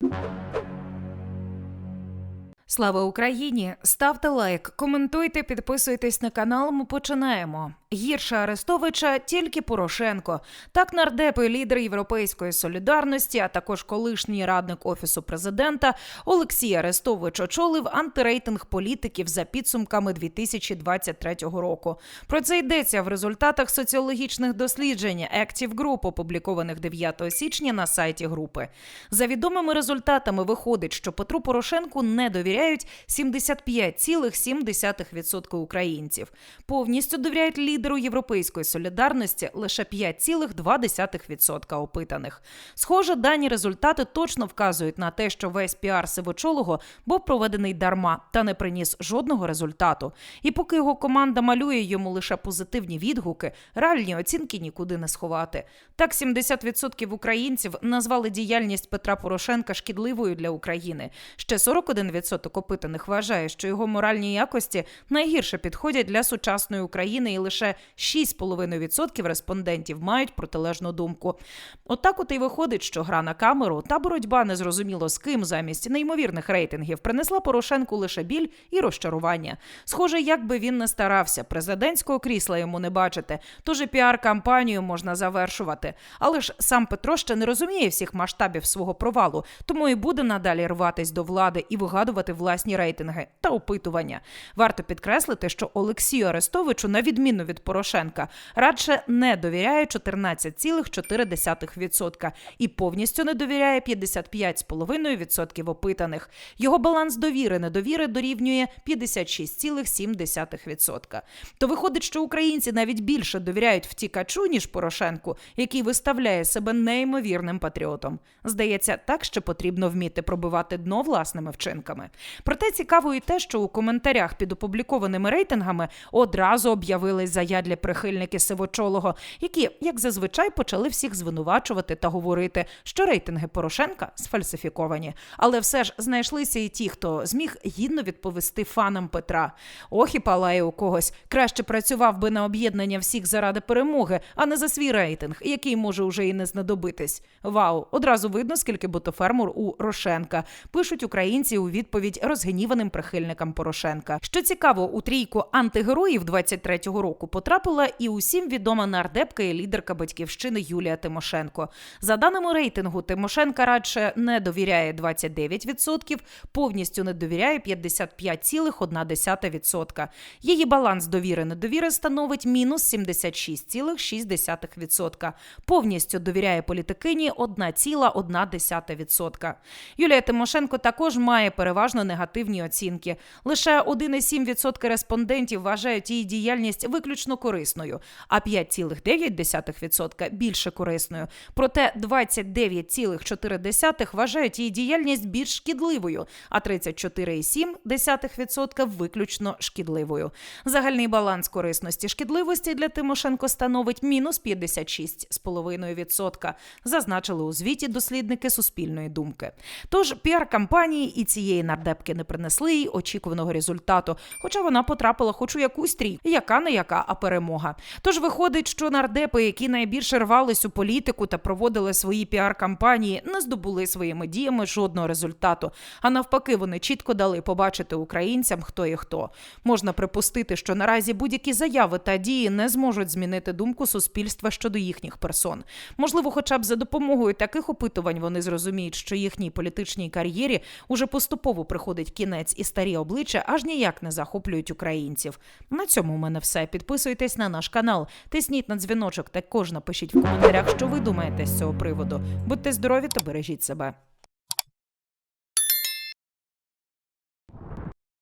you Слава Україні! Ставте лайк, коментуйте, підписуйтесь на канал. Ми починаємо. Гірше Арестовича тільки Порошенко. Так нардепи, лідер Європейської солідарності, а також колишній радник офісу президента Олексій Арестович очолив антирейтинг політиків за підсумками 2023 року. Про це йдеться в результатах соціологічних досліджень Active Group, опублікованих 9 січня на сайті групи. За відомими результатами виходить, що Петру Порошенку не довіряють 75,7% українців. Повністю довіряють лідеру Європейської солідарності лише 5,2% опитаних. Схоже, дані результати точно вказують на те, що весь піар сивочолого був проведений дарма та не приніс жодного результату. І поки його команда малює йому лише позитивні відгуки, реальні оцінки нікуди не сховати. Так, 70% українців назвали діяльність Петра Порошенка шкідливою для України. Ще 41% опитаних вважає, що його моральні якості найгірше підходять для сучасної України, і лише 6,5% респондентів мають протилежну думку. Отак, от і виходить, що гра на камеру та боротьба незрозуміло з ким замість неймовірних рейтингів принесла Порошенку лише біль і розчарування. Схоже, як би він не старався, президентського крісла йому не бачити, тож і піар-кампанію можна завершувати. Але ж сам Петро ще не розуміє всіх масштабів свого провалу, тому і буде надалі рватись до влади і вигадувати власні рейтинги та опитування. Варто підкреслити, що Олексію Арестовичу, на відміну від Порошенка, радше не довіряє 14,4% і повністю не довіряє 55,5% опитаних. Його баланс довіри недовіри дорівнює 56,7%. То виходить, що українці навіть більше довіряють втікачу, ніж Порошенку, який виставляє себе неймовірним патріотом. Здається, так ще потрібно вміти пробивати дно власними вчинками. Проте цікаво і те, що у коментарях під опублікованими рейтингами одразу об'явились заядлі прихильники сивочолого, які, як зазвичай, почали всіх звинувачувати та говорити, що рейтинги Порошенка сфальсифіковані. Але все ж знайшлися і ті, хто зміг гідно відповісти фанам Петра. Ох і палає у когось. Краще працював би на об'єднання всіх заради перемоги, а не за свій рейтинг, який може уже і не знадобитись. Вау! Одразу видно, скільки ботофермур у Рошенка. Пишуть українці у відповідь розгніваним прихильникам Порошенка. Що цікаво, у трійку антигероїв 23-го року потрапила і усім відома нардепка і лідерка батьківщини Юлія Тимошенко. За даними рейтингу, Тимошенка радше не довіряє 29%, повністю не довіряє 55,1%. Її баланс довіри недовіри становить мінус 76,6%. Повністю довіряє політикині 1,1%. Юлія Тимошенко також має переважно негативні оцінки. Лише 1,7% респондентів вважають її діяльність виключно корисною, а 5,9% більше корисною. Проте 29,4% вважають її діяльність більш шкідливою, а 34,7% виключно шкідливою. Загальний баланс корисності шкідливості для Тимошенко становить мінус 56,5%, зазначили у звіті дослідники суспільної думки. Тож піар-кампанії і цієї нардепки не принесли їй очікуваного результату, хоча вона потрапила хоч у якусь трій, яка не яка, а перемога. Тож виходить, що нардепи, які найбільше рвались у політику та проводили свої піар-кампанії, не здобули своїми діями жодного результату. А навпаки, вони чітко дали побачити українцям, хто є хто. Можна припустити, що наразі будь-які заяви та дії не зможуть змінити думку суспільства щодо їхніх персон. Можливо, хоча б за допомогою таких опитувань вони зрозуміють, що їхній політичній кар'єрі уже поступово приходить кінець, і старі обличчя аж ніяк не захоплюють українців. На цьому у мене все. Підписуйтесь на наш канал, тисніть на дзвіночок. Також напишіть в коментарях, що ви думаєте з цього приводу. Будьте здорові та бережіть себе.